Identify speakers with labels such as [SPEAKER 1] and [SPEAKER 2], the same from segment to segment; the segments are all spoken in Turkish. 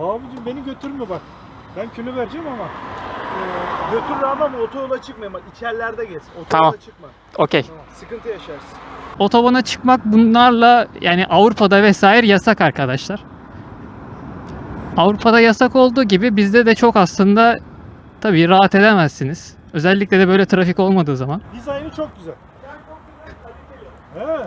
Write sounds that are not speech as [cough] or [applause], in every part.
[SPEAKER 1] Abicim beni götürme bak. Ben kilo vereceğim ama.
[SPEAKER 2] Ee, götür ama otoyola çıkma. Bak içerilerde gez. Otoyola
[SPEAKER 3] Tamam.
[SPEAKER 2] çıkma.
[SPEAKER 3] Okey.
[SPEAKER 2] Tamam. Sıkıntı yaşarsın.
[SPEAKER 3] Otobana çıkmak bunlarla yani Avrupa'da vesaire yasak arkadaşlar. Avrupa'da yasak olduğu gibi bizde de çok aslında tabii rahat edemezsiniz. Özellikle de böyle trafik olmadığı zaman.
[SPEAKER 1] Dizaynı çok güzel. He.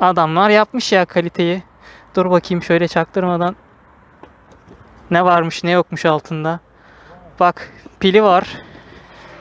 [SPEAKER 3] Adamlar yapmış ya kaliteyi. Dur bakayım şöyle çaktırmadan. Ne varmış ne yokmuş altında. Bak pili var.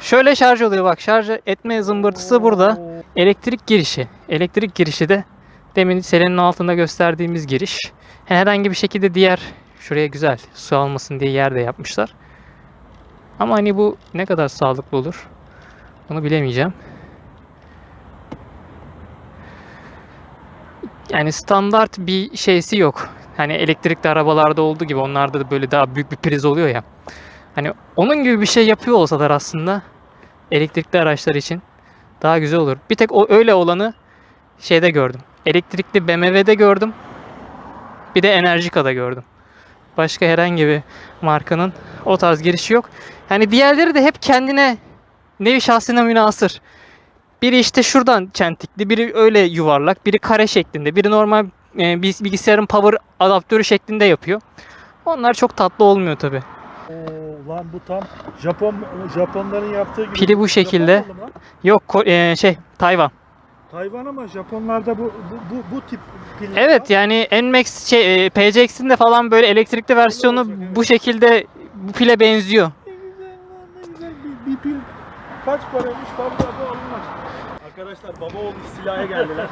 [SPEAKER 3] Şöyle şarj oluyor bak şarj etme zımbırtısı burada. Elektrik girişi. Elektrik girişi de demin serenin altında gösterdiğimiz giriş. Herhangi bir şekilde diğer şuraya güzel su almasın diye yer de yapmışlar. Ama hani bu ne kadar sağlıklı olur onu bilemeyeceğim. Yani standart bir şeysi yok. Hani elektrikli arabalarda olduğu gibi onlarda da böyle daha büyük bir priz oluyor ya. Hani onun gibi bir şey yapıyor olsalar aslında elektrikli araçlar için daha güzel olur. Bir tek o öyle olanı şeyde gördüm. Elektrikli BMW'de gördüm. Bir de Energica'da gördüm. Başka herhangi bir markanın o tarz girişi yok. Yani diğerleri de hep kendine nevi şahsına münasır. Biri işte şuradan çentikli, biri öyle yuvarlak, biri kare şeklinde, biri normal e, bilgisayarın power adaptörü şeklinde yapıyor. Onlar çok tatlı olmuyor tabi.
[SPEAKER 1] Oo, lan bu tam Japon Japonların yaptığı gibi.
[SPEAKER 3] Pili bu şekilde. Yok e, şey Tayvan.
[SPEAKER 1] Tayvan ama Japonlarda bu bu, bu, bu tip piller
[SPEAKER 3] Evet
[SPEAKER 1] var.
[SPEAKER 3] yani NMAX şey e, PCX'in de falan böyle elektrikli versiyonu
[SPEAKER 1] olacak, evet.
[SPEAKER 3] bu şekilde bu pile benziyor.
[SPEAKER 1] Ne güzel ne güzel bir, bir pil kaç paraymış vallahi.
[SPEAKER 2] Arkadaşlar baba oğlu istilaya geldiler.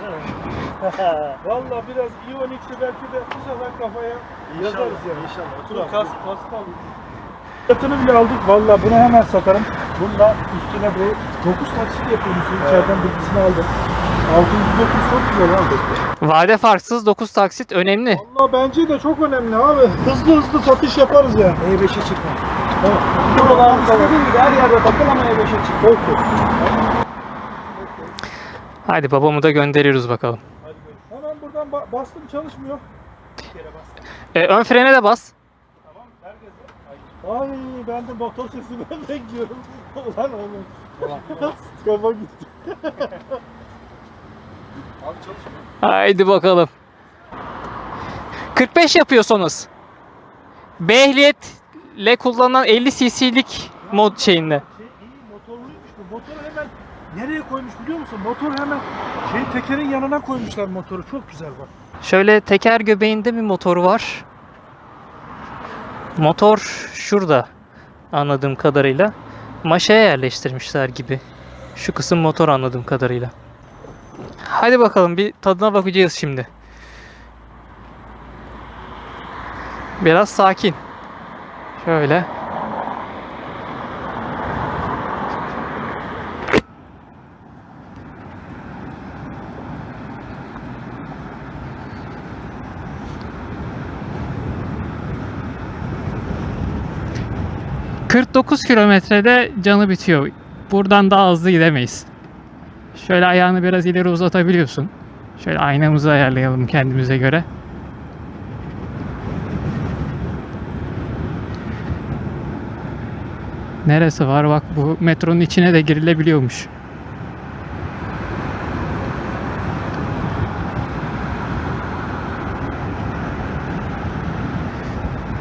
[SPEAKER 2] [laughs]
[SPEAKER 1] Vallahi biraz Ionix'i belki de bu sefer kafaya yazarız yani.
[SPEAKER 2] İnşallah. Otur
[SPEAKER 1] Dur
[SPEAKER 2] abi.
[SPEAKER 1] kas, Pascal. Fiyatını bile aldık. Vallahi bunu hemen satarım. Bununla üstüne bu 9 taksit yapıyormuşsun. İçeriden bilgisini aldım. 609 çok güzel abi.
[SPEAKER 3] Vade farksız 9 taksit önemli.
[SPEAKER 1] Vallahi bence de çok önemli abi. Hızlı hızlı satış yaparız yani.
[SPEAKER 2] E5'e çıkma.
[SPEAKER 1] Evet.
[SPEAKER 2] Buralar istediğin gibi her yerde takıl ama E5'e çık.
[SPEAKER 1] Çok çok.
[SPEAKER 3] Hadi babamı da gönderiyoruz bakalım.
[SPEAKER 1] Hemen buradan ba- bastım çalışmıyor.
[SPEAKER 3] E, ön frene de bas.
[SPEAKER 1] Ay ben de motor sesini [laughs] bekliyorum. Ulan oğlum. [laughs] Kafa gitti.
[SPEAKER 2] Abi çalışmıyor.
[SPEAKER 3] Haydi bakalım. 45 yapıyorsunuz. B ehliyetle kullanılan 50 cc'lik mod şeyinde.
[SPEAKER 1] Şey iyi motorluymuş bu. Motoru nereye koymuş biliyor musun? Motor hemen şey tekerin yanına koymuşlar motoru. Çok güzel bak.
[SPEAKER 3] Şöyle teker göbeğinde bir motoru var. Motor şurada anladığım kadarıyla. Maşaya yerleştirmişler gibi. Şu kısım motor anladığım kadarıyla. Hadi bakalım bir tadına bakacağız şimdi. Biraz sakin. Şöyle. ...49 kilometrede canı bitiyor. Buradan daha hızlı gidemeyiz. Şöyle ayağını biraz ileri uzatabiliyorsun. Şöyle aynamızı ayarlayalım kendimize göre. Neresi var? Bak bu metronun içine de girilebiliyormuş.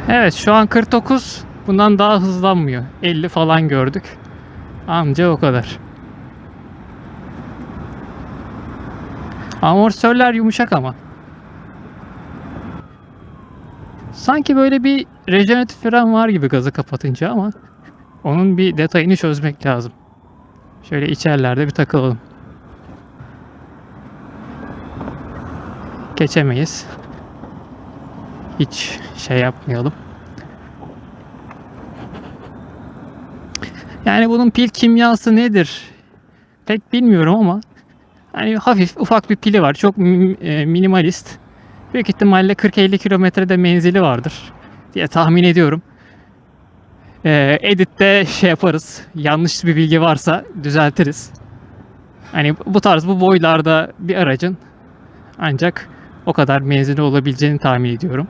[SPEAKER 3] Evet şu an 49 bundan daha hızlanmıyor. 50 falan gördük. Anca o kadar. Amortisörler yumuşak ama. Sanki böyle bir rejeneratif fren var gibi gazı kapatınca ama onun bir detayını çözmek lazım. Şöyle içerlerde bir takılalım. Geçemeyiz. Hiç şey yapmayalım. Yani bunun pil kimyası nedir? Pek bilmiyorum ama hani hafif ufak bir pili var. Çok e, minimalist. Büyük ihtimalle 40-50 kilometrede menzili vardır diye tahmin ediyorum. Ee, editte şey yaparız. Yanlış bir bilgi varsa düzeltiriz. Hani bu tarz bu boylarda bir aracın ancak o kadar menzili olabileceğini tahmin ediyorum.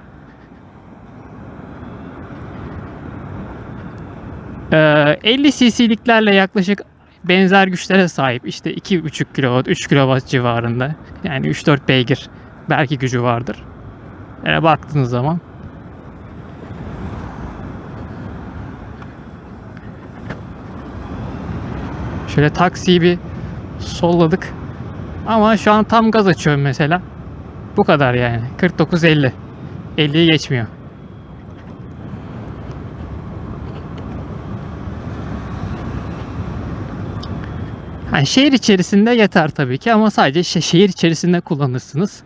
[SPEAKER 3] 50 cc'liklerle yaklaşık benzer güçlere sahip. İşte 2,5 kW, 3 kW civarında. Yani 3-4 beygir belki gücü vardır. Ee, baktığınız zaman. Şöyle taksiyi bir solladık. Ama şu an tam gaz açıyorum mesela. Bu kadar yani. 49-50. 50'yi geçmiyor. Yani şehir içerisinde yeter tabii ki ama sadece şe- şehir içerisinde kullanırsınız.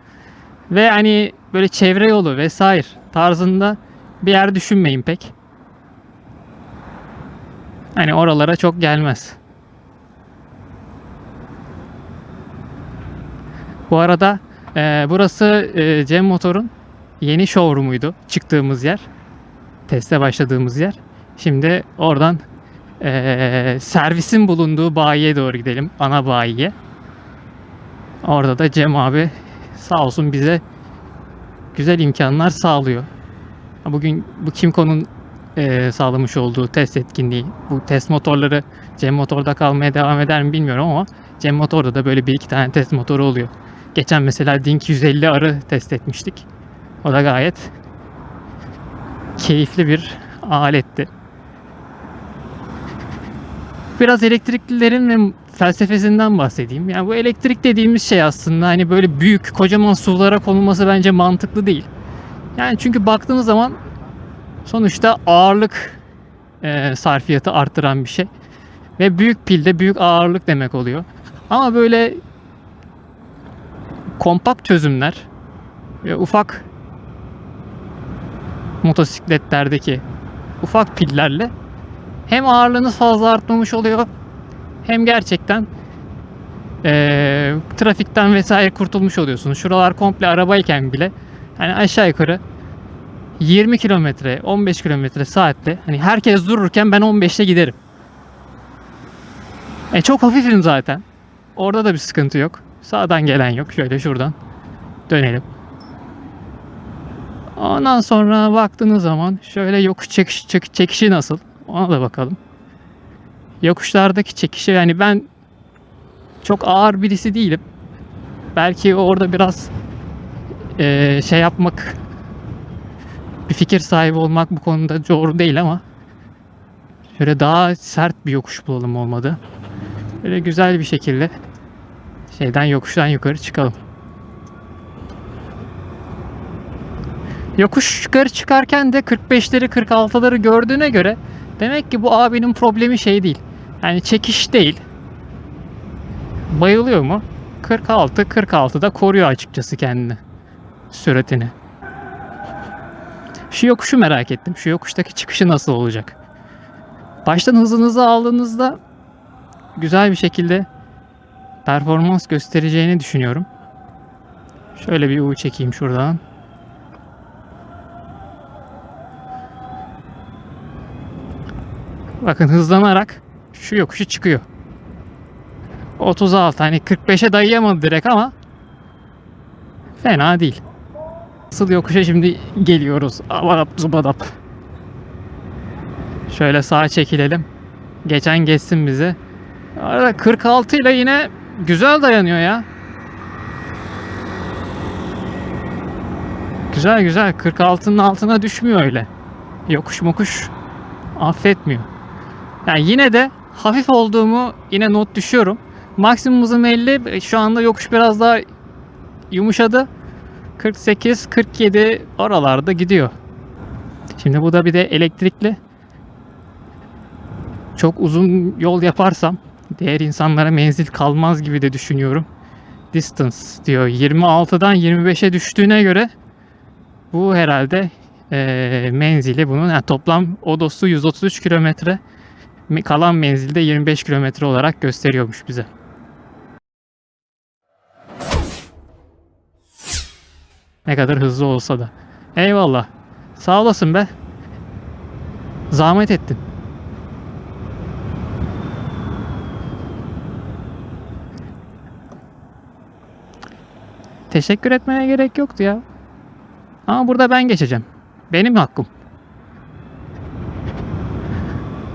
[SPEAKER 3] Ve hani böyle çevre yolu vesaire tarzında bir yer düşünmeyin pek. Hani oralara çok gelmez. Bu arada e, burası e, Cem Motor'un yeni showroom'uydu çıktığımız yer. Teste başladığımız yer. Şimdi oradan e, servisin bulunduğu bayiye doğru gidelim. Ana bayiye. Orada da Cem abi sağ olsun bize güzel imkanlar sağlıyor. Bugün bu Kimco'nun e, sağlamış olduğu test etkinliği. Bu test motorları Cem Motor'da kalmaya devam eder mi bilmiyorum ama Cem Motor'da da böyle bir iki tane test motoru oluyor. Geçen mesela Dink 150 arı test etmiştik. O da gayet keyifli bir aletti. Biraz elektriklilerin ve felsefesinden bahsedeyim. Yani bu elektrik dediğimiz şey aslında hani böyle büyük kocaman sulara konulması bence mantıklı değil. Yani çünkü baktığınız zaman sonuçta ağırlık e, sarfiyatı arttıran bir şey. Ve büyük pilde büyük ağırlık demek oluyor. Ama böyle kompakt çözümler ve ufak motosikletlerdeki ufak pillerle hem ağırlığınız fazla artmamış oluyor hem gerçekten eee, trafikten vesaire kurtulmuş oluyorsunuz. Şuralar komple arabayken bile hani aşağı yukarı 20 kilometre 15 kilometre saatte hani herkes dururken ben 15'te giderim. E çok hafifim zaten. Orada da bir sıkıntı yok. Sağdan gelen yok. Şöyle şuradan dönelim. Ondan sonra baktığınız zaman şöyle yokuş çekiş, çek- çekişi nasıl? Ona da bakalım. Yokuşlardaki çekişi yani ben çok ağır birisi değilim. Belki orada biraz eee, şey yapmak bir fikir sahibi olmak bu konuda doğru değil ama şöyle daha sert bir yokuş bulalım olmadı. Böyle güzel bir şekilde şeyden yokuştan yukarı çıkalım. Yokuş yukarı çıkarken de 45'leri 46'ları gördüğüne göre demek ki bu abinin problemi şey değil. Yani çekiş değil. Bayılıyor mu? 46 46'da koruyor açıkçası kendini. Süratini. Şu yokuşu merak ettim. Şu yokuştaki çıkışı nasıl olacak? Baştan hızınızı aldığınızda güzel bir şekilde performans göstereceğini düşünüyorum. Şöyle bir U çekeyim şuradan. Bakın hızlanarak şu yokuşu çıkıyor. 36 hani 45'e dayayamadı direkt ama fena değil. Asıl yokuşa şimdi geliyoruz. Amadap zubadap. Şöyle sağa çekilelim. Geçen geçsin bizi. Arada 46 ile yine güzel dayanıyor ya. Güzel güzel 46'nın altına düşmüyor öyle. Yokuş mokuş affetmiyor. Yani yine de hafif olduğumu yine not düşüyorum. Maksimum hızım 50. Şu anda yokuş biraz daha yumuşadı. 48, 47 oralarda gidiyor. Şimdi bu da bir de elektrikli. Çok uzun yol yaparsam diğer insanlara menzil kalmaz gibi de düşünüyorum. Distance diyor. 26'dan 25'e düştüğüne göre bu herhalde eee, menzili bunun yani toplam odosu 133 kilometre kalan menzilde 25 kilometre olarak gösteriyormuş bize. Ne kadar hızlı olsa da. Eyvallah. Sağ olasın be. Zahmet ettin. Teşekkür etmene gerek yoktu ya. Ama burada ben geçeceğim. Benim hakkım.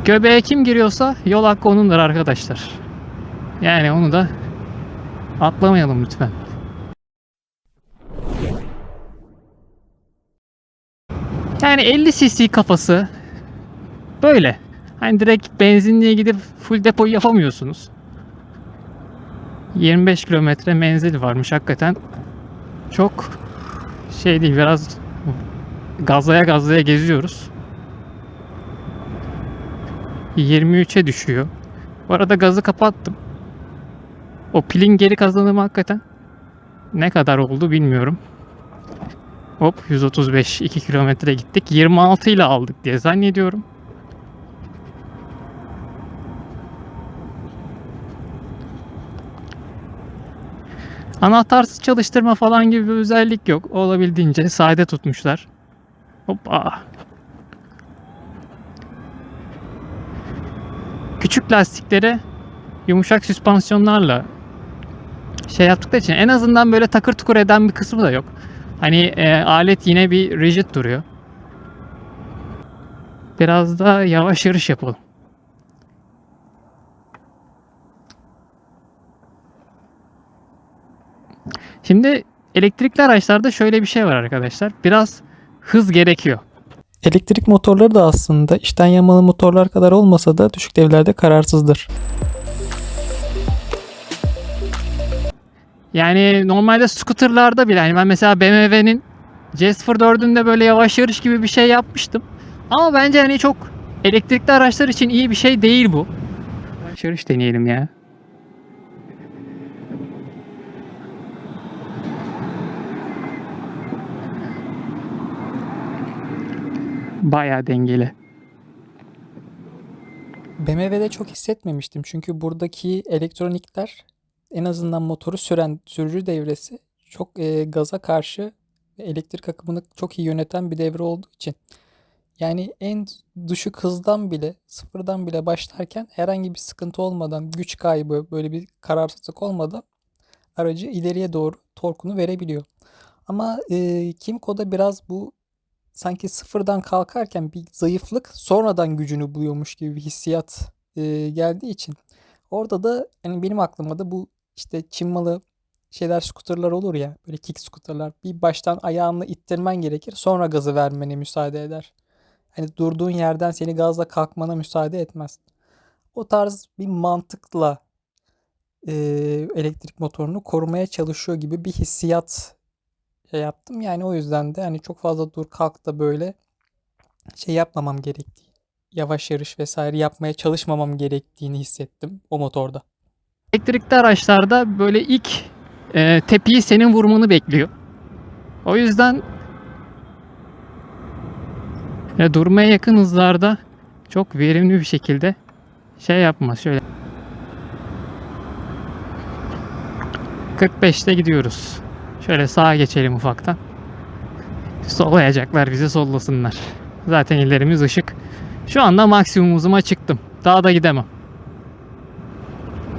[SPEAKER 3] Göbeğe kim giriyorsa yol hakkı onundur arkadaşlar. Yani onu da atlamayalım lütfen. Yani 50 cc kafası böyle. Hani direkt benzinliğe gidip full depo yapamıyorsunuz. 25 kilometre menzil varmış hakikaten. Çok şey değil biraz gazlaya gazlaya geziyoruz. 23'e düşüyor. Bu arada gazı kapattım. O pilin geri kazanımı hakikaten ne kadar oldu bilmiyorum. Hop 135 2 kilometre gittik. 26 ile aldık diye zannediyorum. Anahtarsız çalıştırma falan gibi bir özellik yok. Olabildiğince sade tutmuşlar. Hoppa. Küçük lastiklere yumuşak süspansiyonlarla şey yaptıkları için en azından böyle takır tukur eden bir kısmı da yok. Hani e, alet yine bir rigid duruyor. Biraz da yavaş yarış yapalım. Şimdi elektrikli araçlarda şöyle bir şey var arkadaşlar. Biraz hız gerekiyor.
[SPEAKER 4] Elektrik motorları da aslında içten yanmalı motorlar kadar olmasa da düşük devlerde kararsızdır.
[SPEAKER 3] Yani normalde scooterlarda bile hani ben mesela BMW'nin C04'ünde böyle yavaş yarış gibi bir şey yapmıştım. Ama bence hani çok elektrikli araçlar için iyi bir şey değil bu. Yavaş yarış deneyelim ya. Bayağı dengeli.
[SPEAKER 4] BMW'de çok hissetmemiştim çünkü buradaki elektronikler en azından motoru süren sürücü devresi çok e, gaza karşı elektrik akımını çok iyi yöneten bir devre olduğu için. Yani en düşük hızdan bile sıfırdan bile başlarken herhangi bir sıkıntı olmadan güç kaybı böyle bir kararsızlık olmadan aracı ileriye doğru torkunu verebiliyor. Ama e, Kimco'da biraz bu sanki sıfırdan kalkarken bir zayıflık sonradan gücünü buluyormuş gibi bir hissiyat e, geldiği için orada da hani benim aklıma da bu işte Çin malı şeyler skuterlar olur ya böyle kick skuterlar bir baştan ayağınla ittirmen gerekir sonra gazı vermene müsaade eder. Hani durduğun yerden seni gazla kalkmana müsaade etmez. O tarz bir mantıkla e, elektrik motorunu korumaya çalışıyor gibi bir hissiyat şey yaptım. Yani o yüzden de hani çok fazla dur kalk da böyle şey yapmamam gerektiği, yavaş yarış vesaire yapmaya çalışmamam gerektiğini hissettim o motorda.
[SPEAKER 3] Elektrikli araçlarda böyle ilk e, tepiyi senin vurmanı bekliyor. O yüzden ya durmaya yakın hızlarda çok verimli bir şekilde şey yapmaz. Şöyle 45'te gidiyoruz. Şöyle sağa geçelim ufaktan. Sollayacaklar bizi sollasınlar. Zaten ilerimiz ışık. Şu anda maksimum hızıma çıktım. Daha da gidemem.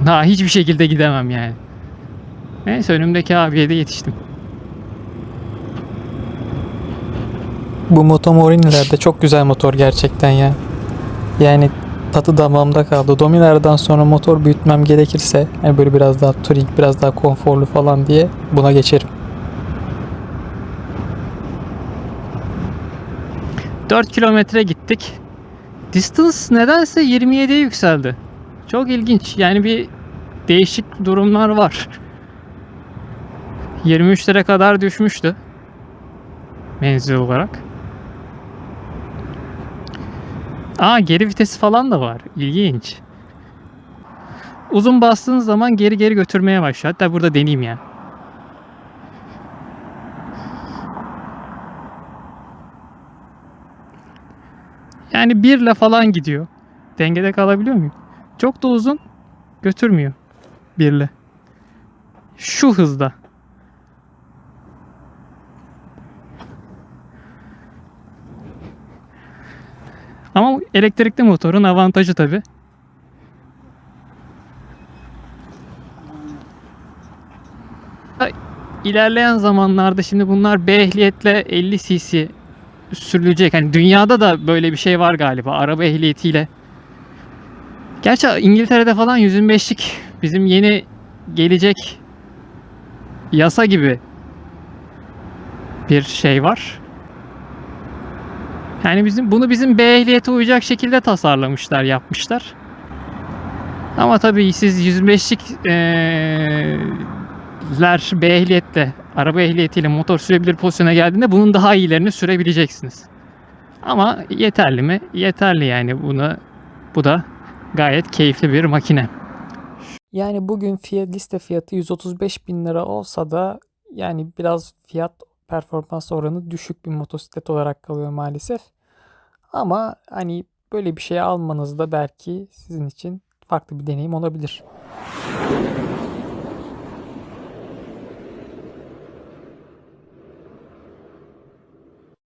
[SPEAKER 3] Daha hiçbir şekilde gidemem yani. Neyse önümdeki abiye de yetiştim.
[SPEAKER 4] Bu Motomorin'ler de çok güzel motor gerçekten ya. Yani tadı damağımda kaldı. Dominar'dan sonra motor büyütmem gerekirse hani böyle biraz daha touring, biraz daha konforlu falan diye buna geçerim.
[SPEAKER 3] 4 kilometre gittik. Distance nedense 27'ye yükseldi. Çok ilginç. Yani bir değişik durumlar var. [laughs] 23'lere kadar düşmüştü. Menzil olarak. Aa geri vitesi falan da var. İlginç. Uzun bastığınız zaman geri geri götürmeye başlıyor. Hatta burada deneyeyim ya. Yani birle falan gidiyor. Dengede kalabiliyor muyum? Çok da uzun götürmüyor birle. Şu hızda. Ama elektrikli motorun avantajı tabi. İlerleyen zamanlarda şimdi bunlar B ehliyetle 50 cc sürülecek. Hani dünyada da böyle bir şey var galiba. Araba ehliyetiyle Gerçi İngiltere'de falan 125'lik bizim yeni gelecek yasa gibi bir şey var. Yani bizim bunu bizim B ehliyete uyacak şekilde tasarlamışlar, yapmışlar. Ama tabii siz 125'lik eee, ler B ehliyetle, araba ehliyetiyle motor sürebilir pozisyona geldiğinde bunun daha iyilerini sürebileceksiniz. Ama yeterli mi? Yeterli yani buna bu da gayet keyifli bir makine.
[SPEAKER 4] Yani bugün fiyat, liste fiyatı 135 bin lira olsa da yani biraz fiyat performans oranı düşük bir motosiklet olarak kalıyor maalesef. Ama hani böyle bir şey almanız da belki sizin için farklı bir deneyim olabilir.